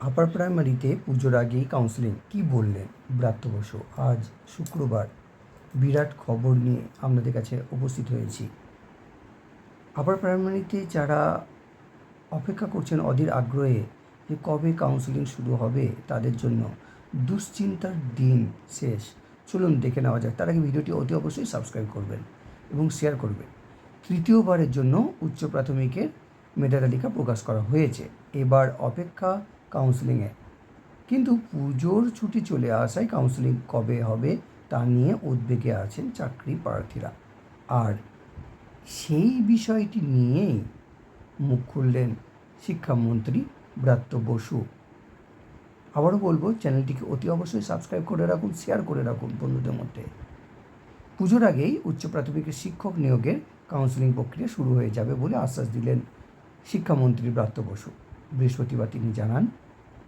আপার প্রাইমারিতে পুজোর আগেই কাউন্সিলিং কী বললেন ব্রাত্য বসু? আজ শুক্রবার। বিরাট খবর নিয়ে আপনাদের কাছে উপস্থিত হয়েছি। আপার প্রাইমারিতে যারা অপেক্ষা করছেন অধীর আগ্রহে যে কবে কাউন্সিলিং শুরু হবে তাদের জন্য দুশ্চিন্তার দিন শেষ। চলুন দেখে নেওয়া যাক। তার আগে ভিডিওটি অতি অবশ্যই সাবস্ক্রাইব করবেন এবং শেয়ার করবেন। তৃতীয়বারের জন্য উচ্চ প্রাথমিকের মেধা তালিকা প্রকাশ করা হয়েছে। এবার অপেক্ষা কাউন্সিলিংয়ে কিন্তু পুজোর ছুটি চলে আসায় কাউন্সিলিং কবে হবে তা নিয়ে উদ্বেগে আছেন চাকরি প্রার্থীরা। আর সেই বিষয়টি নিয়েই মুখ খুললেন শিক্ষামন্ত্রী ব্রাত্য বসু। আবারও বলব, চ্যানেলটিকে অতি অবশ্যই সাবস্ক্রাইব করে রাখুন শেয়ার করে রাখুন বন্ধুদের মধ্যে। পুজোর আগেই উচ্চ প্রাথমিকের শিক্ষক নিয়োগের কাউন্সিলিং প্রক্রিয়া শুরু হয়ে যাবে বলে আশ্বাস দিলেন শিক্ষামন্ত্রী ব্রাত্য বসু। বৃহস্পতিবার তিনি জানান,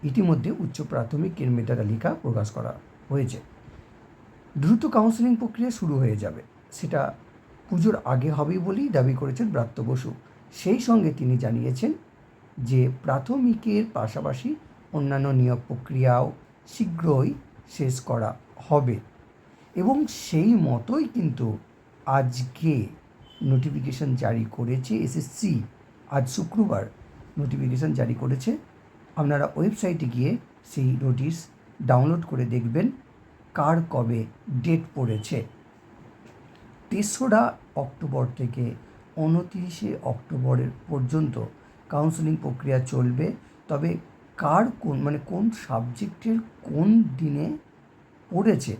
ইতিমধ্যে উচ্চ প্রাথমিকের মেধা তালিকা প্রকাশ করা হয়েছে। দ্রুত কাউন্সিলিং প্রক্রিয়া শুরু হয়ে যাবে। সেটা পুজোর আগে হবে বলেই দাবি করেছেন ব্রাত্য বসু। সেই সঙ্গে তিনি জানিয়েছেন যে, প্রাথমিকের পাশাপাশি অন্যান্য নিয়োগ প্রক্রিয়াও শীঘ্রই শেষ করা হবে। এবং সেই মতোই কিন্তু আজকে নোটিফিকেশন জারি করেছে এসএসসি। আজ শুক্রবার নোটিফিকেশন জারি করেছে। আপনারা ওয়েবসাইটে গিয়ে সেই নোটিশ ডাউনলোড করে দেখবেন কার কবে ডেট পড়েছে। তেসরা অক্টোবর থেকে উনতিরিশে অক্টোবরের পর্যন্ত কাউন্সেলিং প্রক্রিয়া চলবে। তবে কার কোন মানে কোন সাবজেক্টের কোন দিনে পড়েছে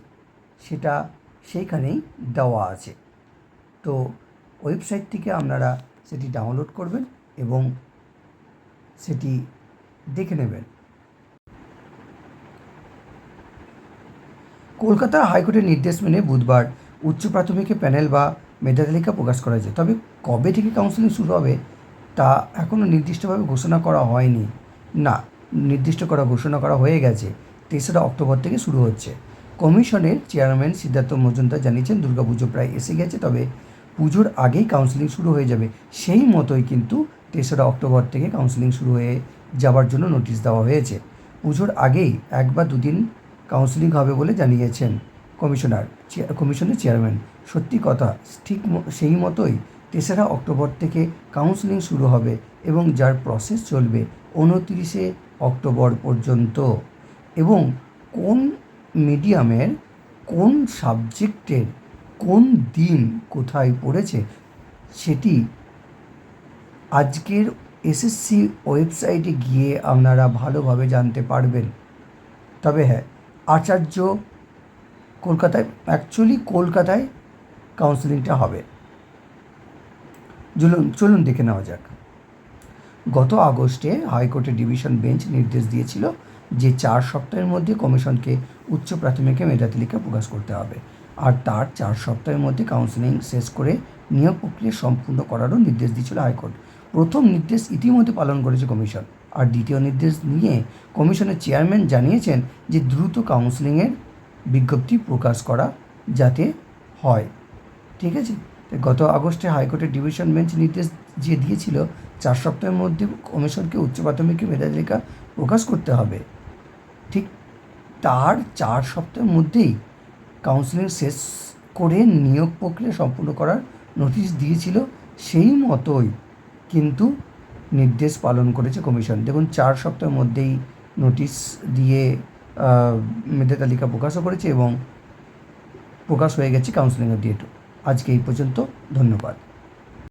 সেটা সেইখানেই দেওয়া আছে। তো ওয়েবসাইট থেকে আপনারা সেটি ডাউনলোড করবেন এবং সেটি দেখে নেবেন। কলকাতা হাইকোর্টের নির্দেশ মেনে বুধবার উচ্চ প্রাথমিকে প্যানেল বা মেধা তালিকা প্রকাশ করা হয়েছে। তবে কবে থেকে কাউন্সিলিং শুরু হবে, তা এখনও নির্দিষ্টভাবে ঘোষণা করা হয়নি। না, নির্দিষ্ট করা, ঘোষণা করা হয়ে গেছে। তেসরা অক্টোবর থেকে শুরু হচ্ছে। কমিশনের চেয়ারম্যান সিদ্ধার্থ মজুমদার জানিয়েছেন, দুর্গাপুজো প্রায় এসে গেছে, তবে পুজোর আগেই কাউন্সেলিং শুরু হয়ে যাবে। সেই মতোই কিন্তু তেসরা অক্টোবর থেকে কাউন্সিলিং শুরু হয়ে যাবার জন্য নোটিশ দেওয়া হয়েছে। পুজোর আগেই এক বা দুদিন কাউন্সিলিং হবে বলে জানিয়েছেন কমিশনার কমিশনের চেয়ারম্যান সত্যি কথা, ঠিক সেই মতোই তেসরা অক্টোবর থেকে কাউন্সিলিং শুরু হবে এবং যার প্রসেস চলবে উনতিরিশে অক্টোবর পর্যন্ত। এবং কোন মিডিয়ামের কোন সাবজেক্টের কোন দিন কোথায় পড়েছে, সেটি আজকের এসএসসি ওয়েবসাইটে গিয়ে আপনারা ভালোভাবে জানতে পারবেন। তবে হ্যাঁ আচার্য কলকাতায় অ্যাকচুয়ালি কলকাতায় কাউন্সিলিংটা হবে। চলুন চলুন দেখে নেওয়া যাক। গত আগস্টে হাইকোর্টের ডিভিশন বেঞ্চ নির্দেশ দিয়েছিল যে চার সপ্তাহের মধ্যে কমিশনকে উচ্চ প্রাথমিকে মেধা তালিকা প্রকাশ করতে হবে। আর তার চার সপ্তাহের মধ্যে কাউন্সিলিং শেষ করে নিয়োগ প্রক্রিয়া সম্পূর্ণ করারও নির্দেশ দিয়েছিল হাইকোর্ট। প্রথম নির্দেশ ইতিমধ্যে পালন করেছে কমিশন। আর দ্বিতীয় নির্দেশ নিয়ে কমিশনের চেয়ারম্যান জানিয়েছেন যে দ্রুত কাউন্সিলিংয়ের বিজ্ঞপ্তি প্রকাশ করা যাতে হয়। ঠিক আছে? গত আগস্টে হাইকোর্টের ডিভিশন বেঞ্চ নির্দেশ যে দিয়েছিল, চার সপ্তাহের মধ্যে কমিশনকে উচ্চ প্রাথমিক মেধা তালিকা প্রকাশ করতে হবে। ঠিক তার চার সপ্তাহের মধ্যেই কাউন্সিলিং শেষ করে নিয়োগ প্রক্রিয়া সম্পূর্ণ করার নোটিশ দিয়েছিল সেই মতোই। কিন্তু নির্দেশ পালন করেছে কমিশন। দেখুন, চার সপ্তাহের মধ্যেই নোটিশ দিয়ে মেধা তালিকা প্রকাশও করেছে এবং প্রকাশ হয়ে গেছে কাউন্সিলিংয়ের ডেটও আজকে এই পর্যন্ত, ধন্যবাদ।